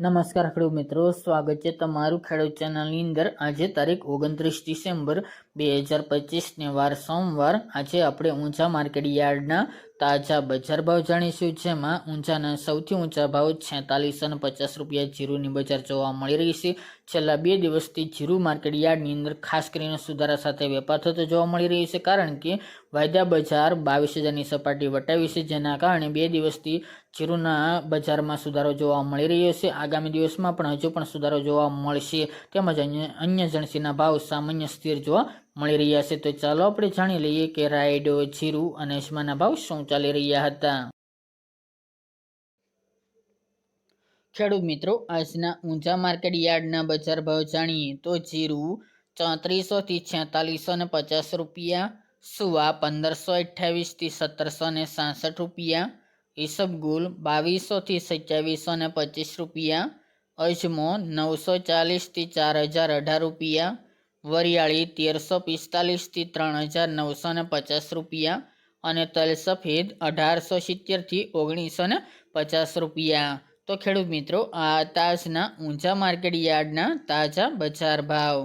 નમસ્કાર ખેડૂત મિત્રો, સ્વાગત છે તમારું ખેડૂત ચેનલની અંદર. આજે તારીખ ઓગણત્રીસ ડિસેમ્બર બે હજાર પચીસને વાર સોમવાર. આજે આપણે ઊંચા માર્કેટ યાર્ડના તાજા બજાર ભાવ જાણીશું, જેમાં ઊંચાના સૌથી ઊંચા ભાવ છેતાલીસ અને પચાસ રૂપિયા જીરુની બજાર જોવા મળી રહી છે. છેલ્લા બે દિવસથી જીરુ માર્કેટ યાર્ડની અંદર ખાસ કરીને સુધારા સાથે વેપાર થતો જોવા મળી રહ્યો છે, કારણ કે વાયદા બજાર બાવીસ હજારની સપાટી વટાવી છે, જેના કારણે બે દિવસથી જીરુના બજારમાં સુધારો જોવા મળી રહ્યો છે. આગામી દિવસમાં પણ હજુ પણ સુધારો જોવા મળશે. તેમજ અન્ય જણસીના ભાવ સામાન્ય સ્થિર જોવા મળી રહ્યા છે. તો ચાલો આપણે જાણી લઈએ કે રાયડો, જીરું અને અજમાના ભાવ શું ચાલી રહ્યા હતા. ખેડૂત મિત્રો, આજના ઊંચા માર્કેટ યાર્ડના બજાર ભાવ જાણીએ તો જીરું ચોત્રીસો થી છેતાલીસો ને પચાસ રૂપિયા, સુવા પંદરસો અઠ્યાવીસથી સત્તરસો ને સાસઠ રૂપિયા ઈસબગુલ બાવીસો થી સત્યાવીસો ને પચીસ રૂપિયા, અજમો નવસો ચાલીસથી ચાર હજાર અઢાર રૂપિયા વરિયાળી તેરસો પિસ્તાલીસથી ત્રણ હજાર નવસો ને પચાસ રૂપિયા અને તલ સફેદ અઢારસો સિત્તેરથી ઓગણીસો ને પચાસ રૂપિયા. તો ખેડૂત મિત્રો, આ તાજના ઊંચા માર્કેટ યાર્ડના તાજા બજાર ભાવ.